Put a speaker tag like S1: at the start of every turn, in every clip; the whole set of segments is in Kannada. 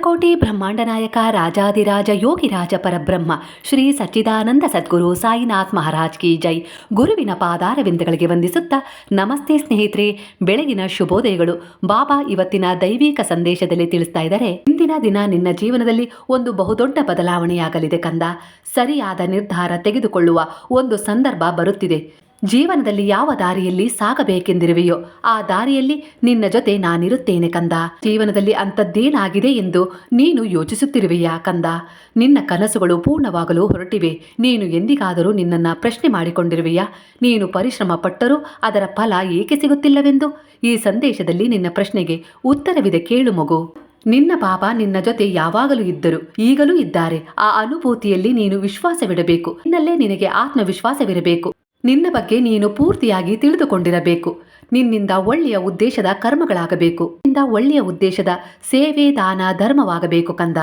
S1: ಕೋಟಿ ಬ್ರಹ್ಮಾಂಡ ನಾಯಕ ರಾಜಾದಿರಾಜ ಯೋಗಿರಾಜ ಪರಬ್ರಹ್ಮ, ಶ್ರೀ ಸಚ್ಚಿದಾನಂದ ಸದ್ಗುರು ಸಾಯಿನಾಥ್ ಮಹಾರಾಜ್ ಕಿ ಜೈ. ಗುರುವಿನ ಪಾದಾರವಿಂದಗಳಿಗೆ ವಂದಿಸುತ್ತಾ, ನಮಸ್ತೆ ಸ್ನೇಹಿತರೆ, ಬೆಳಗಿನ ಶುಭೋದಯಗಳು. ಬಾಬಾ ಇವತ್ತಿನ ದೈವಿಕ ಸಂದೇಶದಲ್ಲಿ ತಿಳಿಸ್ತಾ ಇದ್ದಾರೆ, ಇಂದಿನ ದಿನ ನಿನ್ನ ಜೀವನದಲ್ಲಿ ಒಂದು ಬಹುದೊಡ್ಡ ಬದಲಾವಣೆಯಾಗಲಿದೆ ಕಂದ. ಸರಿಯಾದ ನಿರ್ಧಾರ ತೆಗೆದುಕೊಳ್ಳುವ ಒಂದು ಸಂದರ್ಭ ಬರುತ್ತಿದೆ. ಜೀವನದಲ್ಲಿ ಯಾವ ದಾರಿಯಲ್ಲಿ ಸಾಗಬೇಕೆಂದಿರುವೆಯೋ ಆ ದಾರಿಯಲ್ಲಿ ನಿನ್ನ ಜೊತೆ ನಾನಿರುತ್ತೇನೆ ಕಂದ. ಜೀವನದಲ್ಲಿ ಅಂಥದ್ದೇನಾಗಿದೆ ಎಂದು ನೀನು ಯೋಚಿಸುತ್ತಿರುವೆಯಾ ಕಂದ? ನಿನ್ನ ಕನಸುಗಳು ಪೂರ್ಣವಾಗಲು ಹೊರಟಿವೆ. ನೀನು ಎಂದಿಗಾದರೂ ನಿನ್ನನ್ನು ಪ್ರಶ್ನೆ ಮಾಡಿಕೊಂಡಿರುವೆಯಾ? ನೀನು ಪರಿಶ್ರಮ ಪಟ್ಟರೂ ಅದರ ಫಲ ಏಕೆ ಸಿಗುತ್ತಿಲ್ಲವೆಂದು? ಈ ಸಂದೇಶದಲ್ಲಿ ನಿನ್ನ ಪ್ರಶ್ನೆಗೆ ಉತ್ತರವಿದೆ ಕೇಳು ಮಗು. ನಿನ್ನ ಬಾಬಾ ನಿನ್ನ ಜೊತೆ ಯಾವಾಗಲೂ ಇದ್ದರು, ಈಗಲೂ ಇದ್ದಾರೆ. ಆ ಅನುಭೂತಿಯಲ್ಲಿ ನೀನು ವಿಶ್ವಾಸವಿಡಬೇಕು. ನಿನ್ನಲ್ಲೇ ನಿನಗೆ ಆತ್ಮವಿಶ್ವಾಸವಿರಬೇಕು. ನಿನ್ನ ಬಗ್ಗೆ ನೀನು ಪೂರ್ತಿಯಾಗಿ ತಿಳಿದುಕೊಂಡಿರಬೇಕು. ನಿನ್ನಿಂದ ಒಳ್ಳೆಯ ಉದ್ದೇಶದ ಕರ್ಮಗಳಾಗಬೇಕು. ನಿನ್ನಿಂದ ಒಳ್ಳೆಯ ಉದ್ದೇಶದ ಸೇವೆ ದಾನ ಧರ್ಮವಾಗಬೇಕು ಕಂದ.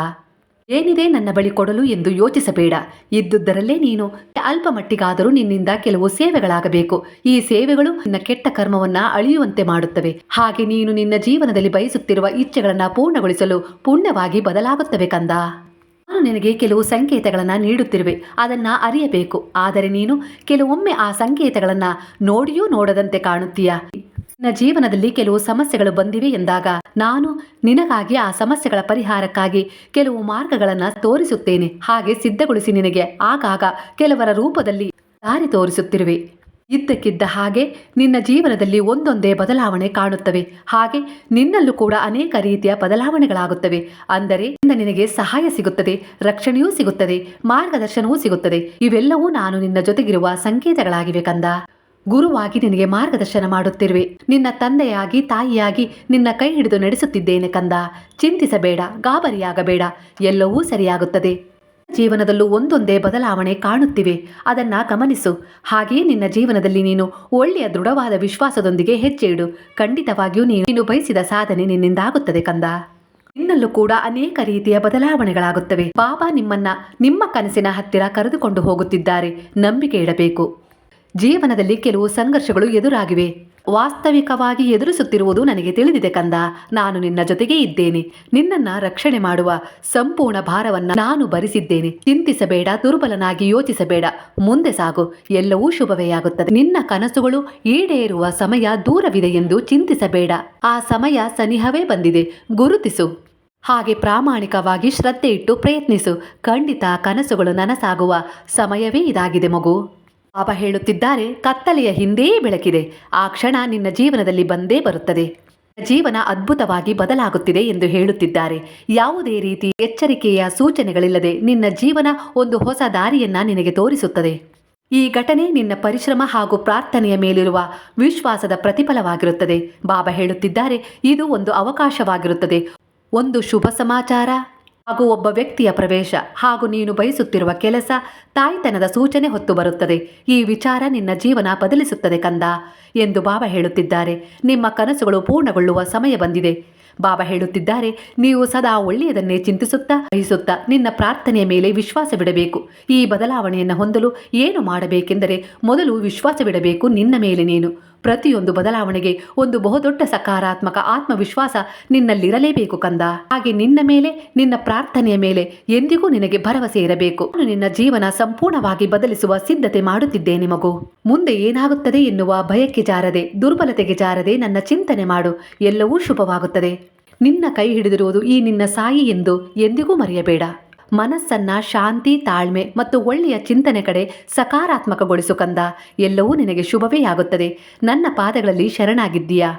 S1: ಏನಿದೆ ನನ್ನ ಬಳಿ ಕೊಡಲು ಎಂದು ಯೋಚಿಸಬೇಡ. ಇದ್ದುದರಲ್ಲೇ ನೀನು ಅಲ್ಪ ಮಟ್ಟಿಗಾದರೂ ನಿನ್ನಿಂದ ಕೆಲವು ಸೇವೆಗಳಾಗಬೇಕು. ಈ ಸೇವೆಗಳು ನಿನ್ನ ಕೆಟ್ಟ ಕರ್ಮವನ್ನ ಅಳಿಯುವಂತೆ ಮಾಡುತ್ತವೆ. ಹಾಗೆ ನೀನು ನಿನ್ನ ಜೀವನದಲ್ಲಿ ಬಯಸುತ್ತಿರುವ ಇಚ್ಛೆಗಳನ್ನು ಪೂರ್ಣಗೊಳಿಸಲು ಪುಣ್ಯವಾಗಿ ಬದಲಾಗುತ್ತವೆ ಕಂದ. ನಿನಗೆ ಕೆಲವು ಸಂಕೇತಗಳನ್ನು ನೀಡುತ್ತಿರುವೆ, ಅದನ್ನ ಅರಿಯಬೇಕು. ಆದರೆ ನೀನು ಕೆಲವೊಮ್ಮೆ ಆ ಸಂಕೇತಗಳನ್ನ ನೋಡಿಯೂ ನೋಡದಂತೆ ಕಾಣುತ್ತೀಯ? ನನ್ನ ಜೀವನದಲ್ಲಿ ಕೆಲವು ಸಮಸ್ಯೆಗಳು ಬಂದಿವೆ ಎಂದಾಗ ನಾನು ನಿನಗಾಗಿ ಆ ಸಮಸ್ಯೆಗಳ ಪರಿಹಾರಕ್ಕಾಗಿ ಕೆಲವು ಮಾರ್ಗಗಳನ್ನು ತೋರಿಸುತ್ತೇನೆ. ಹಾಗೆ ಸಿದ್ಧಗೊಳಿಸಿ ನಿನಗೆ ಆಗಾಗ ಕೆಲವರ ರೂಪದಲ್ಲಿ ದಾರಿ ತೋರಿಸುತ್ತಿರುವೆ. ಇದ್ದಕ್ಕಿದ್ದ ಹಾಗೆ ನಿನ್ನ ಜೀವನದಲ್ಲಿ ಒಂದೊಂದೇ ಬದಲಾವಣೆ ಕಾಣುತ್ತವೆ. ಹಾಗೆ ನಿನ್ನಲ್ಲೂ ಕೂಡ ಅನೇಕ ರೀತಿಯ ಬದಲಾವಣೆಗಳಾಗುತ್ತವೆ. ಅಂದರೆ ನಿನಗೆ ಸಹಾಯ ಸಿಗುತ್ತದೆ, ರಕ್ಷಣೆಯೂ ಸಿಗುತ್ತದೆ, ಮಾರ್ಗದರ್ಶನವೂ ಸಿಗುತ್ತದೆ. ಇವೆಲ್ಲವೂ ನಾನು ನಿನ್ನ ಜೊತೆಗಿರುವ ಸಂಕೇತಗಳಾಗಿವೆ ಕಂದ. ಗುರುವಾಗಿ ನಿನಗೆ ಮಾರ್ಗದರ್ಶನ ಮಾಡುತ್ತಿರುವೆ. ನಿನ್ನ ತಂದೆಯಾಗಿ, ತಾಯಿಯಾಗಿ ನಿನ್ನ ಕೈ ಹಿಡಿದು ನಡೆಸುತ್ತಿದ್ದೇನೆ ಕಂದ. ಚಿಂತಿಸಬೇಡ, ಗಾಬರಿಯಾಗಬೇಡ. ಎಲ್ಲವೂ ಸರಿಯಾಗುತ್ತದೆ. ಜೀವನದಲ್ಲೂ ಒಂದೊಂದೇ ಬದಲಾವಣೆ ಕಾಣುತ್ತಿವೆ. ಅದನ್ನ ಗಮನಿಸು. ಹಾಗೆಯೇ ನಿನ್ನ ಜೀವನದಲ್ಲಿ ನೀನು ಒಳ್ಳೆಯ ದೃಢವಾದ ವಿಶ್ವಾಸದೊಂದಿಗೆ ಹೆಜ್ಜೆ ಇಡು ಖಂಡಿತವಾಗಿಯೂ ನೀನು ಬಯಸಿದ ಸಾಧನೆ ನಿನ್ನಿಂದಾಗುತ್ತದೆ ಕಂದ. ನಿನ್ನಲ್ಲೂ ಕೂಡ ಅನೇಕ ರೀತಿಯ ಬದಲಾವಣೆಗಳಾಗುತ್ತವೆ. ಬಾಬಾ ನಿಮ್ಮನ್ನ ನಿಮ್ಮ ಕನಸಿನ ಹತ್ತಿರ ಕರೆದುಕೊಂಡು ಹೋಗುತ್ತಿದ್ದಾರೆ. ನಂಬಿಕೆ ಇಡಬೇಕು. ಜೀವನದಲ್ಲಿ ಕೆಲವು ಸಂಘರ್ಷಗಳು ಎದುರಾಗಿವೆ. ವಾಸ್ತವಿಕವಾಗಿ ಎದುರಿಸುತ್ತಿರುವುದು ನನಗೆ ತಿಳಿದಿದೆ ಕಂದ. ನಾನು ನಿನ್ನ ಜೊತೆಗೇ ಇದ್ದೇನೆ. ನಿನ್ನನ್ನ ರಕ್ಷಣೆ ಮಾಡುವ ಸಂಪೂರ್ಣ ಭಾರವನ್ನ ನಾನು ಭರಿಸಿದ್ದೇನೆ. ಚಿಂತಿಸಬೇಡ, ದುರ್ಬಲನಾಗಿ ಯೋಚಿಸಬೇಡ. ಮುಂದೆ ಸಾಗು. ಎಲ್ಲವೂ ಶುಭವೇ ಆಗುತ್ತದೆ ನಿನ್ನ ಕನಸುಗಳು ಈಡೇರುವ ಸಮಯ ದೂರವಿದೆ ಎಂದು ಚಿಂತಿಸಬೇಡ. ಆ ಸಮಯ ಸನಿಹವೇ ಬಂದಿದೆ. ಗುರುತಿಸು. ಹಾಗೆ ಪ್ರಾಮಾಣಿಕವಾಗಿ ಶ್ರದ್ಧೆ ಇಟ್ಟು ಪ್ರಯತ್ನಿಸು. ಖಂಡಿತ ಕನಸುಗಳು ನನಸಾಗುವ ಸಮಯವೇ ಇದಾಗಿದೆ ಮಗು. ಬಾಬಾ ಹೇಳುತ್ತಿದ್ದಾರೆ, ಕತ್ತಲೆಯ ಹಿಂದೆಯೇ ಬೆಳಕಿದೆ. ಆ ಕ್ಷಣ ನಿನ್ನ ಜೀವನದಲ್ಲಿ ಬಂದೇ ಬರುತ್ತದೆ. ಜೀವನ ಅದ್ಭುತವಾಗಿ ಬದಲಾಗುತ್ತಿದೆ ಎಂದು ಹೇಳುತ್ತಿದ್ದಾರೆ. ಯಾವುದೇ ರೀತಿ ಎಚ್ಚರಿಕೆಯ ಸೂಚನೆಗಳಿಲ್ಲದೆ ನಿನ್ನ ಜೀವನ ಒಂದು ಹೊಸ ದಾರಿಯನ್ನ ನಿನಗೆ ತೋರಿಸುತ್ತದೆ. ಈ ಘಟನೆ ನಿನ್ನ ಪರಿಶ್ರಮ ಹಾಗೂ ಪ್ರಾರ್ಥನೆಯ ಮೇಲಿರುವ ವಿಶ್ವಾಸದ ಪ್ರತಿಫಲವಾಗಿರುತ್ತದೆ. ಬಾಬಾ ಹೇಳುತ್ತಿದ್ದಾರೆ, ಇದು ಒಂದು ಅವಕಾಶವಾಗಿರುತ್ತದೆ. ಒಂದು ಶುಭ ಸಮಾಚಾರ. ಹಾಗೂ ಒಬ್ಬ ವ್ಯಕ್ತಿಯ ಪ್ರವೇಶ ಹಾಗೂ ನೀನು ಬಯಸುತ್ತಿರುವ ಕೆಲಸ ತಾಯ್ತನದ ಸೂಚನೆ ಹೊತ್ತು ಬರುತ್ತದೆ. ಈ ವಿಚಾರ ನಿನ್ನ ಜೀವನ ಬದಲಿಸುತ್ತದೆ ಕಂದ ಎಂದು ಬಾಬಾ ಹೇಳುತ್ತಿದ್ದಾರೆ. ನಿಮ್ಮ ಕನಸುಗಳು ಪೂರ್ಣಗೊಳ್ಳುವ ಸಮಯ ಬಂದಿದೆ. ಬಾಬಾ ಹೇಳುತ್ತಿದ್ದಾರೆ, ನೀವು ಸದಾ ಒಳ್ಳೆಯದನ್ನೇ ಚಿಂತಿಸುತ್ತಾ ಬಯಸುತ್ತಾ ನಿನ್ನ ಪ್ರಾರ್ಥನೆಯ ಮೇಲೆ ವಿಶ್ವಾಸವಿಡಬೇಕು ಈ ಬದಲಾವಣೆಯನ್ನು ಹೊಂದಲು ಏನು ಮಾಡಬೇಕೆಂದರೆ, ಮೊದಲು ವಿಶ್ವಾಸವಿಡಬೇಕು ನಿನ್ನ ಮೇಲೆ ನೀನು. ಪ್ರತಿಯೊಂದು ಬದಲಾವಣೆಗೆ ಒಂದು ಬಹುದೊಡ್ಡ ಸಕಾರಾತ್ಮಕ ಆತ್ಮವಿಶ್ವಾಸ ನಿನ್ನಲ್ಲಿರಲೇಬೇಕು ಕಂದ. ಹಾಗೆ ನಿನ್ನ ಮೇಲೆ, ನಿನ್ನ ಪ್ರಾರ್ಥನೆಯ ಮೇಲೆ ಎಂದಿಗೂ ನಿನಗೆ ಭರವಸೆ ಇರಬೇಕು. ನಾನು ನಿನ್ನ ಜೀವನ ಸಂಪೂರ್ಣವಾಗಿ ಬದಲಿಸುವ ಸಿದ್ಧತೆ ಮಾಡುತ್ತಿದ್ದೇನೆ ಮಗು. ಮುಂದೆ ಏನಾಗುತ್ತದೆ ಎನ್ನುವ ಭಯಕ್ಕೆ ಜಾರದೆ, ದುರ್ಬಲತೆಗೆ ಜಾರದೆ ನನ್ನ ಚಿಂತನೆ ಮಾಡು. ಎಲ್ಲವೂ ಶುಭವಾಗುತ್ತದೆ. ನಿನ್ನ ಕೈ ಹಿಡಿದಿರುವುದು ಈ ನಿನ್ನ ಸಾಯಿ ಎಂದು ಎಂದಿಗೂ ಮರೆಯಬೇಡ. ಮನಸ್ಸನ್ನ ಶಾಂತಿ, ತಾಳ್ಮೆ ಮತ್ತು ಒಳ್ಳೆಯ ಚಿಂತನೆ ಕಡೆ ಸಕಾರಾತ್ಮಕಗೊಳಿಸು ಕಂದ. ಎಲ್ಲವೂ ನಿನಗೆ ಶುಭವೇ ಆಗುತ್ತದೆ. ನನ್ನ ಪಾದಗಳಲ್ಲಿ ಶರಣಾಗಿದ್ದೀಯಾ?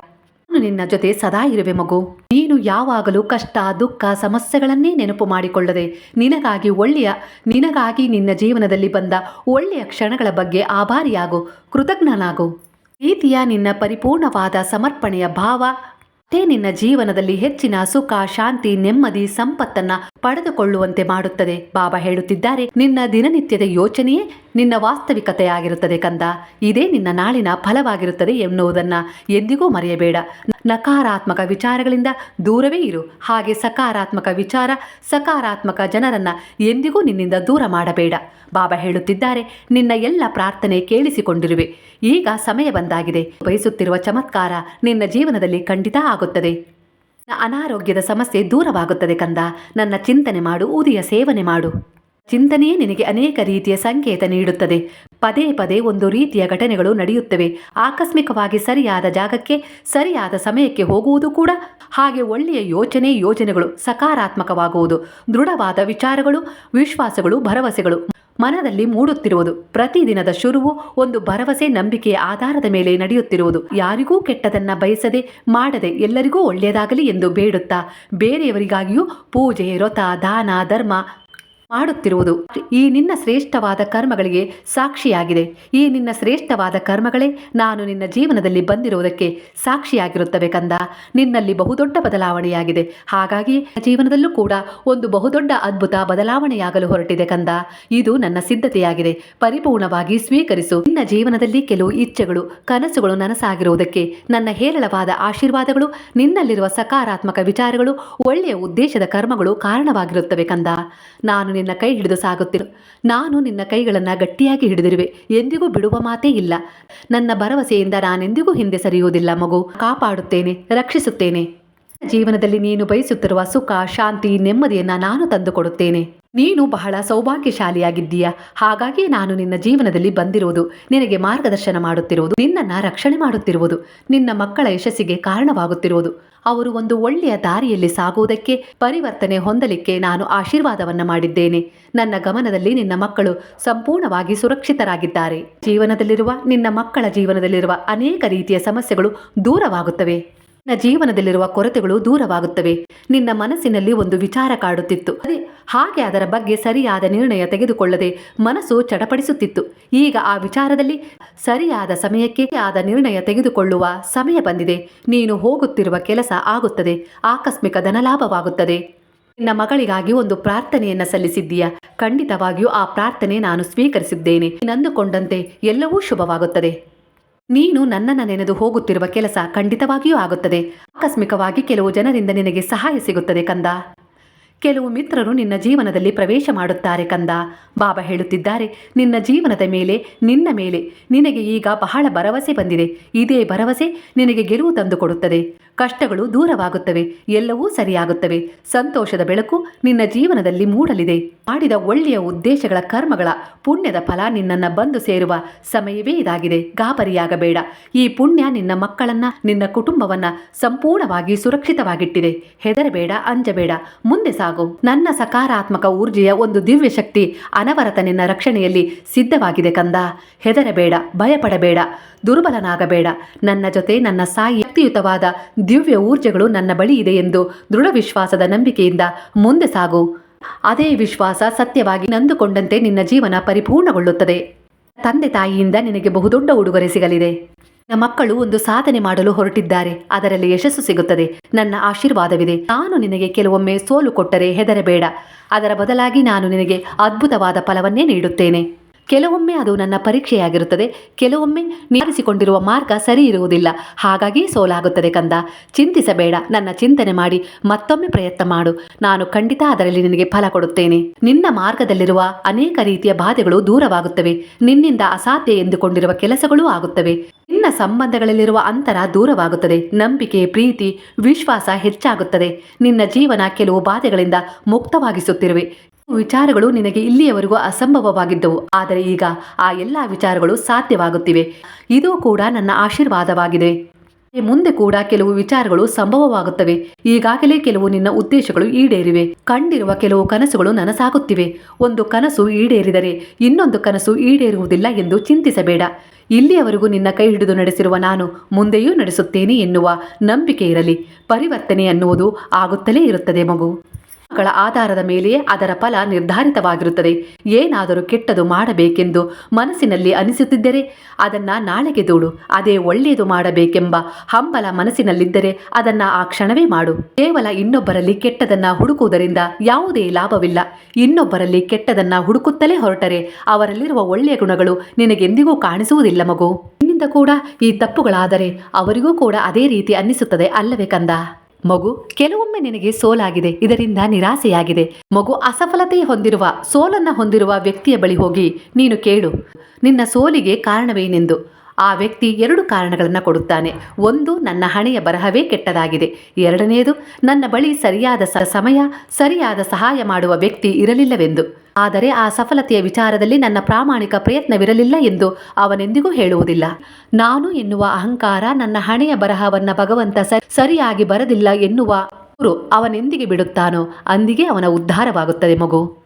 S1: ನಾನು ನಿನ್ನ ಜೊತೆ ಸದಾ ಇರುವೆ ಮಗು. ನೀನು ಯಾವಾಗಲೂ ಕಷ್ಟ, ದುಃಖ, ಸಮಸ್ಯೆಗಳನ್ನೇ ನೆನಪು ಮಾಡಿಕೊಳ್ಳದೆ, ನಿನಗಾಗಿ ಒಳ್ಳೆಯ, ನಿನಗಾಗಿ ನಿನ್ನ ಜೀವನದಲ್ಲಿ ಬಂದ ಒಳ್ಳೆಯ ಕ್ಷಣಗಳ ಬಗ್ಗೆ ಆಭಾರಿಯಾಗು, ಕೃತಜ್ಞನಾಗು. ಪ್ರೀತಿಯ ನಿನ್ನ ಪರಿಪೂರ್ಣವಾದ ಸಮರ್ಪಣೆಯ ಭಾವ ಅದೇ ನಿನ್ನ ಜೀವನದಲ್ಲಿ ಹೆಚ್ಚಿನ ಸುಖ, ಶಾಂತಿ, ನೆಮ್ಮದಿ, ಸಂಪತ್ತನ್ನ ಪಡೆದುಕೊಳ್ಳುವಂತೆ ಮಾಡುತ್ತದೆ. ಬಾಬಾ ಹೇಳುತ್ತಿದ್ದಾರೆ, ನಿನ್ನ ದಿನನಿತ್ಯದ ಯೋಚನೆಯೇ ನಿನ್ನ ವಾಸ್ತವಿಕತೆಯಾಗಿರುತ್ತದೆ ಕಂದ. ಇದೇ ನಿನ್ನ ನಾಳಿನ ಫಲವಾಗಿರುತ್ತದೆ ಎನ್ನುವುದನ್ನ ಎಂದಿಗೂ ಮರೆಯಬೇಡ. ನಕಾರಾತ್ಮಕ ವಿಚಾರಗಳಿಂದ ದೂರವೇ ಇರು. ಹಾಗೆ ಸಕಾರಾತ್ಮಕ ವಿಚಾರ ಸಕಾರಾತ್ಮಕ ಜನರನ್ನ ಎಂದಿಗೂ ನಿನ್ನಿಂದ ದೂರ ಮಾಡಬೇಡ. ಬಾಬಾ ಹೇಳುತ್ತಿದ್ದಾರೆ, ನಿನ್ನ ಎಲ್ಲ ಪ್ರಾರ್ಥನೆ ಕೇಳಿಸಿಕೊಂಡಿರುವೆ. ಈಗ ಸಮಯ ಬಂದಾಗಿದೆ. ಬಯಸುತ್ತಿರುವ ಚಮತ್ಕಾರ ನಿನ್ನ ಜೀವನದಲ್ಲಿ ಖಂಡಿತ ಆಗುತ್ತದೆ. ಅನಾರೋಗ್ಯದ ಸಮಸ್ಯೆ ದೂರವಾಗುತ್ತದೆ ಕಂದ. ನನ್ನ ಚಿಂತನೆ ಮಾಡು, ಊದಿಯ ಸೇವನೆ ಮಾಡು. ಚಿಂತನೆಯೇ ನಿನಗೆ ಅನೇಕ ರೀತಿಯ ಸಂಕೇತ ನೀಡುತ್ತದೆ. ಪದೇ ಪದೇ ಒಂದು ರೀತಿಯ ಘಟನೆಗಳು ನಡೆಯುತ್ತವೆ. ಆಕಸ್ಮಿಕವಾಗಿ ಸರಿಯಾದ ಜಾಗಕ್ಕೆ, ಸರಿಯಾದ ಸಮಯಕ್ಕೆ ಹೋಗುವುದು ಕೂಡ ಹಾಗೆ ಒಳ್ಳೆಯ ಯೋಚನೆ, ಯೋಜನೆಗಳು ಸಕಾರಾತ್ಮಕವಾಗುವುದು. ದೃಢವಾದ ವಿಚಾರಗಳು, ವಿಶ್ವಾಸಗಳು, ಭರವಸೆಗಳು ಮನದಲ್ಲಿ ಮೂಡುತ್ತಿರುವುದು. ಪ್ರತಿದಿನದ ಶುರುವು ಒಂದು ಭರವಸೆ, ನಂಬಿಕೆಯ ಆಧಾರದ ಮೇಲೆ ನಡೆಯುತ್ತಿರುವುದು. ಯಾರಿಗೂ ಕೆಟ್ಟದನ್ನ ಬಯಸದೆ, ಮಾಡದೆ ಎಲ್ಲರಿಗೂ ಒಳ್ಳೆಯದಾಗಲಿ ಎಂದು ಬೇಡುತ್ತಾ, ಬೇರೆಯವರಿಗಾಗಿಯೂ ಪೂಜೆ, ವ್ರತ, ದಾನ, ಧರ್ಮ ಮಾಡುತ್ತಿರುವುದು. ಈ ನಿನ್ನ ಶ್ರೇಷ್ಠವಾದ ಕರ್ಮಗಳಿಗೆ ಸಾಕ್ಷಿಯಾಗಿದೆ. ಈ ನಿನ್ನ ಶ್ರೇಷ್ಠವಾದ ಕರ್ಮಗಳೇ ನಾನು ನಿನ್ನ ಜೀವನದಲ್ಲಿ ಬಂದಿರುವುದಕ್ಕೆ ಸಾಕ್ಷಿಯಾಗಿರುತ್ತವೆ ಕಂದ. ನಿನ್ನಲ್ಲಿ ಬಹುದೊಡ್ಡ ಬದಲಾವಣೆಯಾಗಿದೆ. ಹಾಗಾಗಿ ಜೀವನದಲ್ಲೂ ಕೂಡ ಒಂದು ಬಹುದೊಡ್ಡ ಅದ್ಭುತ ಬದಲಾವಣೆಯಾಗಲು ಹೊರಟಿದೆ ಕಂದ. ಇದು ನನ್ನ ಸಿದ್ಧತೆಯಾಗಿದೆ. ಪರಿಪೂರ್ಣವಾಗಿ ಸ್ವೀಕರಿಸು. ನಿನ್ನ ಜೀವನದಲ್ಲಿ ಕೆಲವು ಇಚ್ಛೆಗಳು, ಕನಸುಗಳು ನನಸಾಗಿರುವುದಕ್ಕೆ ನನ್ನ ಹೇರಳವಾದ ಆಶೀರ್ವಾದಗಳು, ನಿನ್ನಲ್ಲಿರುವ ಸಕಾರಾತ್ಮಕ ವಿಚಾರಗಳು, ಒಳ್ಳೆಯ ಉದ್ದೇಶದ ಕರ್ಮಗಳು ಕಾರಣವಾಗಿರುತ್ತವೆ ಕಂದ. ನಾನು ನಿನ್ನ ಕೈ ಹಿಡಿದು ಸಾಗುತ್ತಿರು. ನಾನು ನಿನ್ನ ಕೈಗಳನ್ನು ಗಟ್ಟಿಯಾಗಿ ಹಿಡಿದಿರುವೆ. ಎಂದಿಗೂ ಬಿಡುವ ಮಾತೇ ಇಲ್ಲ. ನನ್ನ ಭರವಸೆಯಿಂದ ನಾನೆಂದಿಗೂ ಹಿಂದೆ ಸರಿಯುವುದಿಲ್ಲ ಮಗು. ಕಾಪಾಡುತ್ತೇನೆ, ರಕ್ಷಿಸುತ್ತೇನೆ. ಜೀವನದಲ್ಲಿ ನೀನು ಬಯಸುತ್ತಿರುವ ಸುಖ, ಶಾಂತಿ, ನೆಮ್ಮದಿಯನ್ನು ನಾನು ತಂದುಕೊಡುತ್ತೇನೆ. ನೀನು ಬಹಳ ಸೌಭಾಗ್ಯಶಾಲಿಯಾಗಿದ್ದೀಯ. ಹಾಗಾಗಿ ನಾನು ನಿನ್ನ ಜೀವನದಲ್ಲಿ ಬಂದಿರುವುದು ನಿನಗೆ ಮಾರ್ಗದರ್ಶನ ಮಾಡುತ್ತಿರುವುದು, ನಿನ್ನನ್ನು ರಕ್ಷಣೆ ಮಾಡುತ್ತಿರುವುದು, ನಿನ್ನ ಮಕ್ಕಳ ಯಶಸ್ಸಿಗೆ ಕಾರಣವಾಗುತ್ತಿರುವುದು. ಅವರು ಒಂದು ಒಳ್ಳೆಯ ದಾರಿಯಲ್ಲಿ ಸಾಗುವುದಕ್ಕೆ, ಪರಿವರ್ತನೆ ಹೊಂದಲಿಕ್ಕೆ ನಾನು ಆಶೀರ್ವಾದವನ್ನು ಮಾಡಿದ್ದೇನೆ. ನನ್ನ ಗಮನದಲ್ಲಿ ನಿನ್ನ ಮಕ್ಕಳು ಸಂಪೂರ್ಣವಾಗಿ ಸುರಕ್ಷಿತರಾಗಿದ್ದಾರೆ. ಜೀವನದಲ್ಲಿರುವ, ನಿನ್ನ ಮಕ್ಕಳ ಜೀವನದಲ್ಲಿರುವ ಅನೇಕ ರೀತಿಯ ಸಮಸ್ಯೆಗಳು ದೂರವಾಗುತ್ತವೆ. ನಿನ್ನ ಜೀವನದಲ್ಲಿರುವ ಕೊರತೆಗಳು ದೂರವಾಗುತ್ತವೆ. ನಿನ್ನ ಮನಸ್ಸಿನಲ್ಲಿ ಒಂದು ವಿಚಾರ ಕಾಡುತ್ತಿತ್ತು. ಅದೇ ಹಾಗೆ ಅದರ ಬಗ್ಗೆ ಸರಿಯಾದ ನಿರ್ಣಯ ತೆಗೆದುಕೊಳ್ಳದೆ ಮನಸ್ಸು ಚಡಪಡಿಸುತ್ತಿತ್ತು. ಈಗ ಆ ವಿಚಾರದಲ್ಲಿ ಸರಿಯಾದ ಸಮಯಕ್ಕೆ ಆದ ನಿರ್ಣಯ ತೆಗೆದುಕೊಳ್ಳುವ ಸಮಯ ಬಂದಿದೆ. ನೀನು ಹೋಗುತ್ತಿರುವ ಕೆಲಸ ಆಗುತ್ತದೆ. ಆಕಸ್ಮಿಕ ಧನಲಾಭವಾಗುತ್ತದೆ. ನಿನ್ನ ಮಗಳಿಗಾಗಿ ಒಂದು ಪ್ರಾರ್ಥನೆಯನ್ನ ಸಲ್ಲಿಸಿದ್ದೀಯ. ಖಂಡಿತವಾಗಿಯೂ ಆ ಪ್ರಾರ್ಥನೆ ನಾನು ಸ್ವೀಕರಿಸಿದ್ದೇನೆ. ನಂದುಕೊಂಡಂತೆ ಎಲ್ಲವೂ ಶುಭವಾಗುತ್ತದೆ. ನೀನು ನನ್ನನ್ನು ನೆನೆದು ಹೋಗುತ್ತಿರುವ ಕೆಲಸ ಖಂಡಿತವಾಗಿಯೂ ಆಗುತ್ತದೆ. ಆಕಸ್ಮಿಕವಾಗಿ ಕೆಲವು ಜನರಿಂದ ನಿನಗೆ ಸಹಾಯ ಸಿಗುತ್ತದೆ ಕಂದ. ಕೆಲವು ಮಿತ್ರರು ನಿನ್ನ ಜೀವನದಲ್ಲಿ ಪ್ರವೇಶ ಮಾಡುತ್ತಾರೆ ಕಂದ. ಬಾಬಾ ಹೇಳುತ್ತಿದ್ದಾರೆ, ನಿನ್ನ ಜೀವನದ ಮೇಲೆ, ನಿನ್ನ ಮೇಲೆ ನಿನಗೆ ಈಗ ಬಹಳ ಭರವಸೆ ಬಂದಿದೆ. ಇದೇ ಭರವಸೆ ನಿನಗೆ ಗೆಲುವು ತಂದುಕೊಡುತ್ತದೆ. ಕಷ್ಟಗಳು ದೂರವಾಗುತ್ತವೆ, ಎಲ್ಲವೂ ಸರಿಯಾಗುತ್ತವೆ. ಸಂತೋಷದ ಬೆಳಕು ನಿನ್ನ ಜೀವನದಲ್ಲಿ ಮೂಡಲಿದೆ. ಮಾಡಿದ ಒಳ್ಳೆಯ ಉದ್ದೇಶಗಳ ಕರ್ಮಗಳ ಪುಣ್ಯದ ಫಲ ನಿನ್ನನ್ನು ಬಂದು ಸೇರುವ ಸಮಯವೇ ಇದಾಗಿದೆ. ಗಾಬರಿಯಾಗಬೇಡ. ಈ ಪುಣ್ಯ ನಿನ್ನ ಮಕ್ಕಳನ್ನ, ನಿನ್ನ ಕುಟುಂಬವನ್ನ ಸಂಪೂರ್ಣವಾಗಿ ಸುರಕ್ಷಿತವಾಗಿಟ್ಟಿದೆ. ಹೆದರಬೇಡ, ಅಂಜಬೇಡ. ಮುಂದೆ ಸಾಗು. ನನ್ನ ಸಕಾರಾತ್ಮಕ ಊರ್ಜೆಯ ಒಂದು ದಿವ್ಯ ಶಕ್ತಿ ಅನವರತ ನಿನ್ನ ರಕ್ಷಣೆಯಲ್ಲಿ ಸಿದ್ಧವಾಗಿದೆ ಕಂದ. ಹೆದರಬೇಡ, ಭಯಪಡಬೇಡ. ದುರ್ಬಲನಾಗಬೇಡ. ನನ್ನ ಜೊತೆ ನನ್ನ ಸಾಯಿ ಶಕ್ತಿಯುತವಾದ ದಿವ್ಯ ಊರ್ಜೆಗಳು ನನ್ನ ಬಳಿ ಇದೆ ಎಂದು ದೃಢ ವಿಶ್ವಾಸದ ನಂಬಿಕೆಯಿಂದ ಮುಂದೆ ಸಾಗು. ಅದೇ ವಿಶ್ವಾಸ ಸತ್ಯವಾಗಿ ನಂದುಕೊಂಡಂತೆ ನಿನ್ನ ಜೀವನ ಪರಿಪೂರ್ಣಗೊಳ್ಳುತ್ತದೆ. ತಂದೆ ತಾಯಿಯಿಂದ ನಿನಗೆ ಬಹುದೊಡ್ಡ ಉಡುಗೊರೆ ಸಿಗಲಿದೆ. ನನ್ನ ಮಕ್ಕಳು ಒಂದು ಸಾಧನೆ ಮಾಡಲು ಹೊರಟಿದ್ದಾರೆ. ಅದರಲ್ಲಿ ಯಶಸ್ಸು ಸಿಗುತ್ತದೆ. ನನ್ನ ಆಶೀರ್ವಾದವಿದೆ. ನಾನು ನಿನಗೆ ಕೆಲವೊಮ್ಮೆ ಸೋಲು ಕೊಟ್ಟರೆ ಹೆದರಬೇಡ. ಅದರ ಬದಲಾಗಿ ನಾನು ನಿನಗೆ ಅದ್ಭುತವಾದ ಫಲವನ್ನೇ ನೀಡುತ್ತೇನೆ. ಕೆಲವೊಮ್ಮೆ ಅದು ನನ್ನ ಪರೀಕ್ಷೆಯಾಗಿರುತ್ತದೆ. ಕೆಲವೊಮ್ಮೆ ನಿವಾರಿಸಿಕೊಂಡಿರುವ ಮಾರ್ಗ ಸರಿ ಇರುವುದಿಲ್ಲ. ಹಾಗಾಗಿ ಸೋಲಾಗುತ್ತದೆ ಕಂದ. ಚಿಂತಿಸಬೇಡ. ನನ್ನ ಚಿಂತನೆ ಮಾಡಿ. ಮತ್ತೊಮ್ಮೆ ಪ್ರಯತ್ನ ಮಾಡು. ನಾನು ಖಂಡಿತ ಅದರಲ್ಲಿ ನಿನಗೆ ಫಲ ಕೊಡುತ್ತೇನೆ. ನಿನ್ನ ಮಾರ್ಗದಲ್ಲಿರುವ ಅನೇಕ ರೀತಿಯ ಬಾಧೆಗಳು ದೂರವಾಗುತ್ತವೆ. ನಿನ್ನಿಂದ ಅಸಾಧ್ಯ ಎಂದುಕೊಂಡಿರುವ ಕೆಲಸಗಳೂ ಆಗುತ್ತವೆ. ನಿನ್ನ ಸಂಬಂಧಗಳಲ್ಲಿರುವ ಅಂತರ ದೂರವಾಗುತ್ತದೆ. ನಂಬಿಕೆ, ಪ್ರೀತಿ, ವಿಶ್ವಾಸ ಹೆಚ್ಚಾಗುತ್ತದೆ. ನಿನ್ನ ಜೀವನ ಕೆಲವು ಬಾಧೆಗಳಿಂದ ಮುಕ್ತವಾಗಿಸುತ್ತಿರುವೆ. ವಿಚಾರಗಳು ನಿನಗೆ ಇಲ್ಲಿಯವರೆಗೂ ಅಸಂಭವವಾಗಿದ್ದವು. ಆದರೆ ಈಗ ಆ ಎಲ್ಲ ವಿಚಾರಗಳು ಸಾಧ್ಯವಾಗುತ್ತಿವೆ. ಇದು ಕೂಡ ನನ್ನ ಆಶೀರ್ವಾದವಾಗಿದೆ. ಮುಂದೆ ಕೂಡ ಕೆಲವು ವಿಚಾರಗಳು ಸಂಭವವಾಗುತ್ತವೆ. ಈಗಾಗಲೇ ಕೆಲವು ನಿನ್ನ ಉದ್ದೇಶಗಳು ಈಡೇರಿವೆ. ಕಂಡಿರುವ ಕೆಲವು ಕನಸುಗಳು ನನಸಾಗುತ್ತಿವೆ. ಒಂದು ಕನಸು ಈಡೇರಿದರೆ ಇನ್ನೊಂದು ಕನಸು ಈಡೇರುವುದಿಲ್ಲ ಎಂದು ಚಿಂತಿಸಬೇಡ. ಇಲ್ಲಿಯವರೆಗೂ ನಿನ್ನ ಕೈ ಹಿಡಿದು ನಡೆಸಿರುವ ನಾನು ಮುಂದೆಯೂ ನಡೆಸುತ್ತೇನೆ ಎನ್ನುವ ನಂಬಿಕೆ ಇರಲಿ. ಪರಿವರ್ತನೆ ಅನ್ನುವುದು ಆಗುತ್ತಲೇ ಇರುತ್ತದೆ ಮಗು. ಗಳ ಆಧಾರದ ಮೇಲೆಯೇ ಅದರ ಫಲ ನಿರ್ಧಾರಿತವಾಗಿರುತ್ತದೆ. ಏನಾದರೂ ಕೆಟ್ಟದು ಮಾಡಬೇಕೆಂದು ಮನಸ್ಸಿನಲ್ಲಿ ಅನಿಸುತ್ತಿದ್ದರೆ ಅದನ್ನ ನಾಳೆಗೆ ದೂಡು, ಅದೇ ಒಳ್ಳೆಯದು ಮಾಡಬೇಕೆಂಬ ಹಂಬಲ ಮನಸ್ಸಿನಲ್ಲಿದ್ದರೆ ಅದನ್ನ ಆ ಕ್ಷಣವೇ ಮಾಡು. ಕೇವಲ ಇನ್ನೊಬ್ಬರಲ್ಲಿ ಕೆಟ್ಟದನ್ನ ಹುಡುಕುವುದರಿಂದ ಯಾವುದೇ ಲಾಭವಿಲ್ಲ. ಇನ್ನೊಬ್ಬರಲ್ಲಿ ಕೆಟ್ಟದನ್ನ ಹುಡುಕುತ್ತಲೇ ಹೊರಟರೆ ಅವರಲ್ಲಿರುವ ಒಳ್ಳೆಯ ಗುಣಗಳು ನಿನಗೆಂದಿಗೂ ಕಾಣಿಸುವುದಿಲ್ಲ ಮಗು. ನಿನ್ನಿಂದ ಕೂಡ ಈ ತಪ್ಪುಗಳಾದರೆ ಅವರಿಗೂ ಕೂಡ ಅದೇ ರೀತಿ ಅನ್ನಿಸುತ್ತದೆ ಅಲ್ಲವೇ ಕಂದ? ಮಗು, ಕೆಲವೊಮ್ಮೆ ನಿನಗೆ ಸೋಲಾಗಿದೆ, ಇದರಿಂದ ನಿರಾಸೆಯಾಗಿದೆ. ಮಗು ಅಸಫಲತೆ ಹೊಂದಿರುವ, ಸೋಲನ್ನ ಹೊಂದಿರುವ ವ್ಯಕ್ತಿಯ ಬಳಿ ಹೋಗಿ, ನೀನು ಕೇಳು. ನಿನ್ನ ಸೋಲಿಗೆ ಕಾರಣವೇನೆಂದು. ಆ ವ್ಯಕ್ತಿ ಎರಡು ಕಾರಣಗಳನ್ನು ಕೊಡುತ್ತಾನೆ. ಒಂದು, ನನ್ನ ಹಣೆಯ ಬರಹವೇ ಕೆಟ್ಟದಾಗಿದೆ. ಎರಡನೆಯದು ನನ್ನ ಬಳಿ ಸರಿಯಾದ ಸ- ಸಮಯ, ಸರಿಯಾದ ಸಹಾಯ ಮಾಡುವ ವ್ಯಕ್ತಿ ಇರಲಿಲ್ಲವೆಂದು. ಆದರೆ ಆ ಸಫಲತೆಯ ವಿಚಾರದಲ್ಲಿ ನನ್ನ ಪ್ರಾಮಾಣಿಕ ಪ್ರಯತ್ನವಿರಲಿಲ್ಲ ಎಂದು ಅವನೆಂದಿಗೂ ಹೇಳುವುದಿಲ್ಲ. ನಾನು ಎನ್ನುವ ಅಹಂಕಾರ ನನ್ನ ಹಣೆಯ ಬರಹವನ್ನು ಭಗವಂತ ಸರಿಯಾಗಿ ಬರದಿಲ್ಲ ಎನ್ನುವ ಅವನೆಂದಿಗೆ ಬಿಡುತ್ತಾನೋ, ಅಂದಿಗೆ ಅವನ ಉದ್ಧಾರವಾಗುತ್ತದೆ ಮಗು.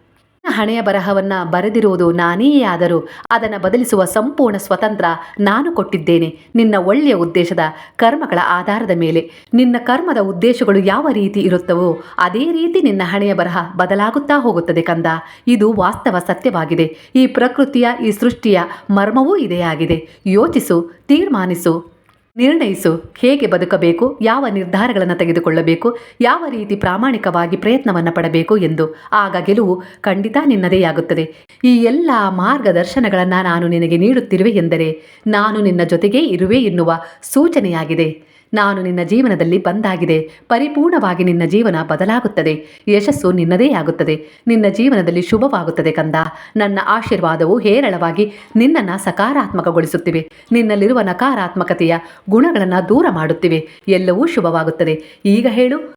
S1: ಹಣೆಯ ಬರಹವನ್ನ ಬರೆದಿರುವುದು ನಾನೇ ಆದರೂ ಅದನ್ನು ಬದಲಿಸುವ ಸಂಪೂರ್ಣ ಸ್ವತಂತ್ರ ನಾನು ಕೊಟ್ಟಿದ್ದೇನೆ. ನಿನ್ನ ಒಳ್ಳೆಯ ಉದ್ದೇಶದ ಕರ್ಮಗಳ ಆಧಾರದ ಮೇಲೆ. ನಿನ್ನ ಕರ್ಮದ ಉದ್ದೇಶಗಳು ಯಾವ ರೀತಿ ಇರುತ್ತವೋ ಅದೇ ರೀತಿ ನಿನ್ನ ಹಣೆಯ ಬರಹ ಬದಲಾಗುತ್ತಾ ಹೋಗುತ್ತದೆ ಕಂದ. ಇದು ವಾಸ್ತವ ಸತ್ಯವಾಗಿದೆ. ಈ ಪ್ರಕೃತಿಯ, ಈ ಸೃಷ್ಟಿಯ ಮರ್ಮವೂ ಇದೇ ಆಗಿದೆ. ಯೋಚಿಸು, ತೀರ್ಮಾನಿಸು. ನಿರ್ಣಯಿಸು. ಹೇಗೆ ಬದುಕಬೇಕು? ಯಾವ ನಿರ್ಧಾರಗಳನ್ನು ತೆಗೆದುಕೊಳ್ಳಬೇಕು? ಯಾವ ರೀತಿ ಪ್ರಾಮಾಣಿಕವಾಗಿ ಪ್ರಯತ್ನವನ್ನು ಪಡಬೇಕು ಎಂದು. ಆಗ ಗೆಲುವು ಖಂಡಿತ ನಿನ್ನದೇ ಆಗುತ್ತದೆ. ಈ ಎಲ್ಲ ಮಾರ್ಗದರ್ಶನಗಳನ್ನು ನಾನು ನಿನಗೆ ನೀಡುತ್ತಿರುವೆ ಎಂದರೆ, ನಾನು ನಿನ್ನ ಜೊತೆಗೇ ಇರುವೆ ಎನ್ನುವ ಸೂಚನೆಯಾಗಿದೆ. ನಾನು ನಿನ್ನ ಜೀವನದಲ್ಲಿ ಬಂದಾಗಿದೆ. ಪರಿಪೂರ್ಣವಾಗಿ ನಿನ್ನ ಜೀವನ ಬದಲಾಗುತ್ತದೆ. ಯಶಸ್ಸು ನಿನ್ನದೇ ಆಗುತ್ತದೆ. ನಿನ್ನ ಜೀವನದಲ್ಲಿ ಶುಭವಾಗುತ್ತದೆ ಕಂದ. ನನ್ನ ಆಶೀರ್ವಾದವು ಹೇರಳವಾಗಿ ನಿನ್ನನ್ನು ಸಕಾರಾತ್ಮಕಗೊಳಿಸುತ್ತಿವೆ. ನಿನ್ನಲ್ಲಿರುವ ನಕಾರಾತ್ಮಕತೆಯ ಗುಣಗಳನ್ನು ದೂರ ಮಾಡುತ್ತಿವೆ. ಎಲ್ಲವೂ ಶುಭವಾಗುತ್ತದೆ. ಈಗ ಹೇಳು.